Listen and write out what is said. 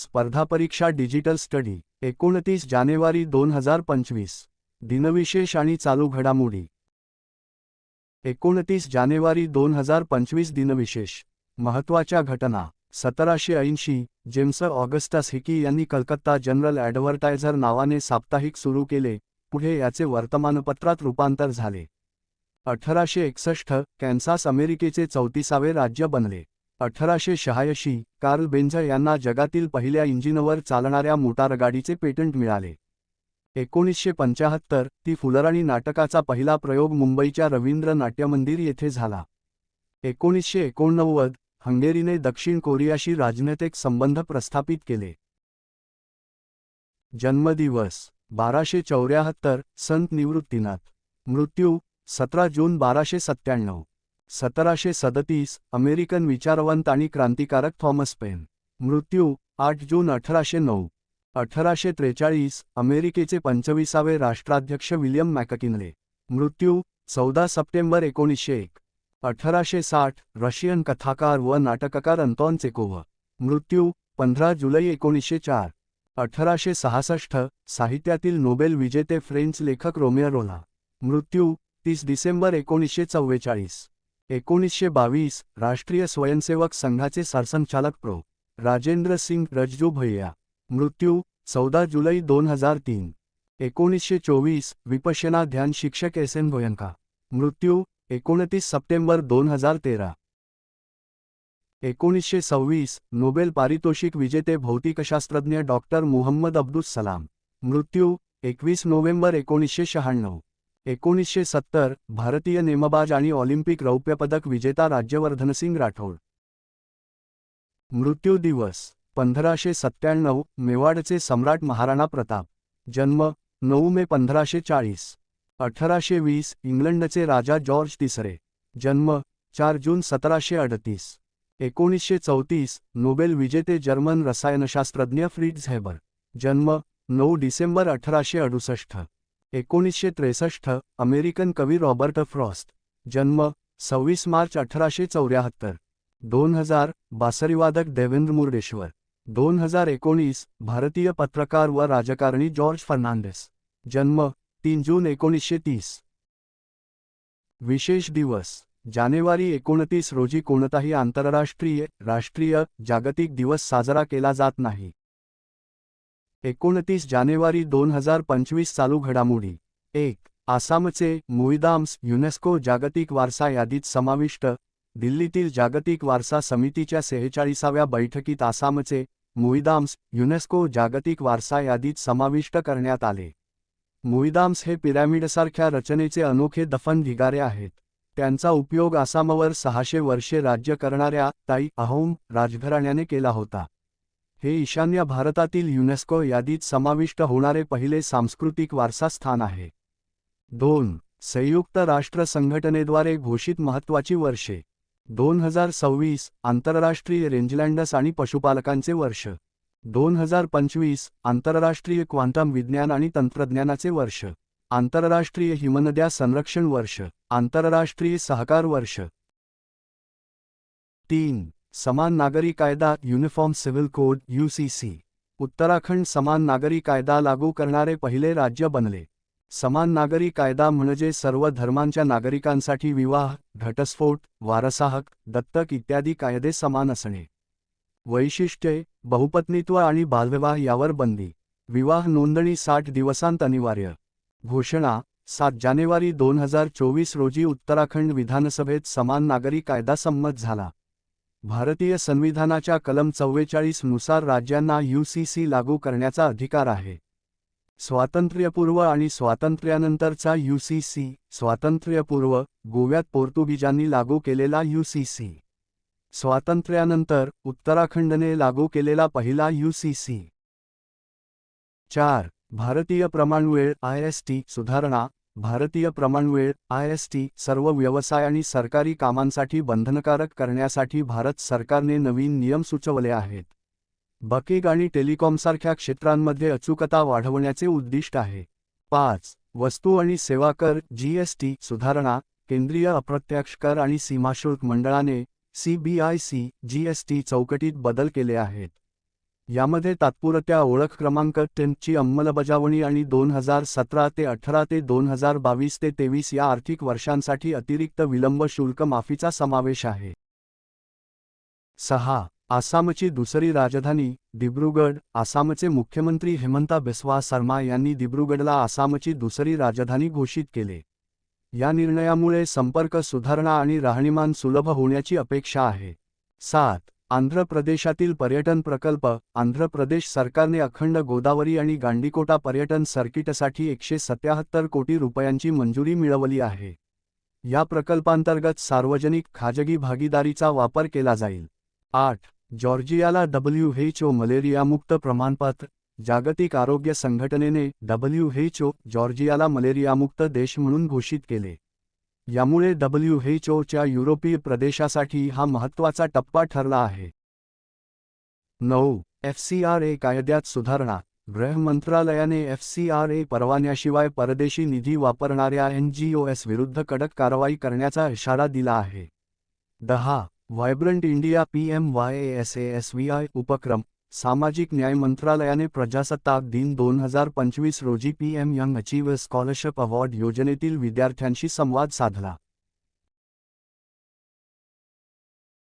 स्पर्धा परीक्षा digital study एकोणतीस जानेवारी दोन हजार पंचवीस. दिनविशेष आणि चालू घडामोडी. एकोणतीस जानेवारी दोन हजार पंचवीस दिनविशेष. महत्त्वाच्या घटना सतराशे ऐंशी जेम्स ऑगस्टस हिकी यांनी कलकत्ता जनरल ॲडव्हर्टायझर नावाने साप्ताहिक सुरू केले पुढे याचे वर्तमानपत्रात रूपांतर झाले. अठराशे एकसष्ट कॅन्सास अमेरिकेचे चौतीसावे राज्य बनले. अठराशे शहाऐंशी कार्ल बेंझ यांना जगातील पहिल्या इंजिनवर चालणाऱ्या मोटारगाडीचे पेटंट मिळाले. एकोणीसशे पंचाहत्तर ती फुलराणी नाटकाचा पहिला प्रयोग मुंबईच्या रवींद्र नाट्यमंदिर येथे झाला. एकोणीसशे एकोणनव्वद हंगेरीने दक्षिण कोरियाशी राजनैतिक संबंध प्रस्थापित केले. जन्मदिवस बाराशे चौऱ्याहत्तर संत निवृत्तीनाथ. मृत्यू सतरा जून बाराशे सत्त्याण्णव. सतराशे सदतीस अमेरिकन विचारवंत आणि क्रांतिकारक थॉमस पेन. मृत्यू आठ जून अठराशे नऊ. अठराशे त्रेचाळीस अमेरिकेचे पंचवीसावे राष्ट्राध्यक्ष विलियम मॅककिनले. मृत्यू चौदा सप्टेंबर एकोणीसशे एक. अठराशे साठ रशियन कथाकार व नाटककार अंतॉन चेकोव्ह. मृत्यू पंधरा जुलै एकोणीसशे चार. अठराशे सहासष्ट साहित्यातील नोबेल विजेते फ्रेंच लेखक रोमिया रोला. मृत्यू तीस डिसेंबर एकोणीसशे चव्वेचाळीस. एकोणीसशे बावीस राष्ट्रीय स्वयंसेवक संघाचे सरसंचालक प्रो. राजेंद्र सिंग रजजू भैया मृत्यू चौदा जुलै दोन हजार तीन. एकोणीसशे चोवीस विपशना ध्यान शिक्षक एस एन गोयंका. मृत्यू एकोणतीस सप्टेंबर दोन हजार तेरा. एकोणीसशे सव्वीस नोबेल पारितोषिक विजेते भौतिकशास्त्रज्ञ डॉक्टर मुहम्मद अब्दुस सलाम. मृत्यू एकवीस नोव्हेंबर एकोणीसशे शहाण्णव. एकोणीसशे सत्तर भारतीय नेमबाज आणि ऑलिम्पिक रौप्यपदक विजेता राज्यवर्धनसिंग राठोड. मृत्यू दिवस पंधराशे सत्त्याण्णव मेवाडचे सम्राट महाराणा प्रताप. जन्म नऊ मे पंधराशे चाळीस. अठराशे वीस इंग्लंडचे राजा जॉर्ज तिसरे. जन्म चार जून सतराशे अडतीस. एकोणीसशे चौतीस नोबेल विजेते जर्मन रसायनशास्त्रज्ञ फ्रिट्झ हेबर. जन्म नऊ डिसेंबर अठराशे अडुसष्ट एकोणीसशे त्रेसष्ट अमेरिकन कवी रॉबर्ट फ्रॉस्ट जन्म सव्वीस मार्च अठराशे चौऱ्याहत्तर. दोन हजार बासरीवादक देवेंद्र मुर्डेश्वर. दोन हजार एकोणीस भारतीय पत्रकार व राजकारणी जॉर्ज फर्नांडिस. जन्म तीन जून एकोणीसशे तीस. विशेष दिवस जानेवारी एकोणतीस रोजी कोणताही आंतरराष्ट्रीय राष्ट्रीय जागतिक दिवस साजरा केला जात नाही. एकोणतीस जानेवारी दोन हजार पंचवीस चालू घडामोडी. एक आसामचे मुईदाम्स युनेस्को जागतिक वारसा यादीत समाविष्ट दिल्लीतील जागतिक वारसा समितीच्या सेहेचाळीसाव्या बैठकीत आसामचे मुईदाम्स युनेस्को जागतिक वारसा यादीत समाविष्ट करण्यात आले. मुईदाम्स हे पिरॅमिडसारख्या रचनेचे अनोखे दफन ढिगारे आहेत. त्यांचा उपयोग आसामवर सहाशे वर्षे राज्य करणाऱ्या ताई अहोम राजघराण्याने केला होता. हे ईशान्य भारतातील युनेस्को यादीत समाविष्ट होणारे पहिले सांस्कृतिक वारसा स्थान आहे. दोन संयुक्त राष्ट्र संघटनेद्वारे घोषित महत्त्वाची वर्षे. दोन हजार सव्वीस आंतरराष्ट्रीय रेंजलँडस आणि पशुपालकांचे वर्ष. दोन हजार पंचवीस आंतरराष्ट्रीय क्वांटम विज्ञान आणि तंत्रज्ञानाचे वर्ष. आंतरराष्ट्रीय हिमनद्या संरक्षण वर्ष. आंतरराष्ट्रीय सहकार वर्ष. तीन समान नागरी कायदा uniform civil code UCC Uttarakhand समान नागरी कायदा लागू करणारे पहिले राज्य बनले. समान नागरी कायदा म्हणजे सर्व धर्मांच्या नागरिकांसाठी विवाह घटस्फोट वारसाहक दत्तक इत्यादी कायदे समान असणे. वैशिष्ट्ये बहुपत्नीत्व आणि बालविवाह यावर बंदी. विवाह नोंदणी साठ दिवसांत अनिवार्य. घोषणा सात जानेवारी दोन हजार चोवीस रोजी उत्तराखंड विधानसभेत समान नागरी कायदा संमत झाला. भारतीय संविधानाच्या कलम चव्वेचाळीसनुसार राज्यांना यूसीसी लागू करण्याचा अधिकार आहे. स्वातंत्र्यपूर्व आणि स्वातंत्र्यानंतरचा यूसीसी स्वातंत्र्यपूर्व गोव्यात पोर्तुगीजांनी लागू केलेला यूसीसी स्वातंत्र्यानंतर उत्तराखंडने लागू केलेला पहिला यूसीसी चार भारतीय प्रमाणवेळ आय एस टी सुधारणा भारतीय प्रमाणवेळ आय एस टी सर्व व्यवसाय आणि सरकारी कामांसाठी बंधनकारक करण्यासाठी भारत सरकारने नवीन नियम सुचवले आहेत. बकेग आणि टेलिकॉमसारख्या क्षेत्रांमध्ये अचूकता वाढवण्याचे उद्दिष्ट आहे. पाच वस्तू आणि सेवा कर जीएसटी सुधारणा केंद्रीय अप्रत्यक्ष कर आणि सीमाशुल्क मंडळाने सीबीआयसी जीएसटी चौकटीत बदल केले आहेत. यामध्ये तात्पुरत्या ओळख क्रमांक टेनची अंमलबजावणी आणि दोन हजार सतरा ते अठरा ते दोन हजार बावीस ते तेवीस या आर्थिक वर्षांसाठी अतिरिक्त विलंब शुल्क माफीचा समावेश आहे. सहा. आसामची दुसरी राजधानी दिब्रुगड आसामचे मुख्यमंत्री हेमंता बिस्वा शर्मा यांनी दिब्रुगडला आसामची दुसरी राजधानी घोषित केले. या निर्णयामुळे संपर्क सुधारणा आणि राहणीमान सुलभ होण्याची अपेक्षा आहे. सात. आंध्र प्रदेशातील पर्यटन प्रकल्प आंध्र प्रदेश सरकारने अखंड गोदावरी आणि गांडीकोटा पर्यटन सर्किटसाठी एकशे सत्याहत्तर कोटी रुपयांची मंजुरी मिळवली आहे. या प्रकल्पांतर्गत सार्वजनिक खाजगी भागीदारीचा वापर केला जाईल. आठ. जॉर्जियाला डब्ल्यू एच ओ मलेरियामुक्त प्रमाणपत्र जागतिक आरोग्य संघटनेने डब्ल्यू एच ओ जॉर्जियाला मलेरियामुक्त देश म्हणून घोषित केले. यामुळे डब्ल्यू एच ओच्या युरोपीय प्रदेशासाठी हा महत्त्वाचा टप्पा ठरला आहे. नऊ एफ सी आर ए कायद्यात सुधारणा. गृह मंत्रालयाने एफ सी आर ए परवान्याशिवाय परदेशी निधी वापरणाऱ्या एन जी ओ एस विरुद्ध कडक कारवाई करण्याचा इशारा दिला आहे. दहा vibrant India P M Y S S V I उपक्रम. सामाजिक न्याय मंत्रालयाने प्रजासत्ताक दिन दोन हजार पंचवीस रोजी P M young achieve scholarship award योजनेतील विद्यार्थ्यांशी संवाद साधला.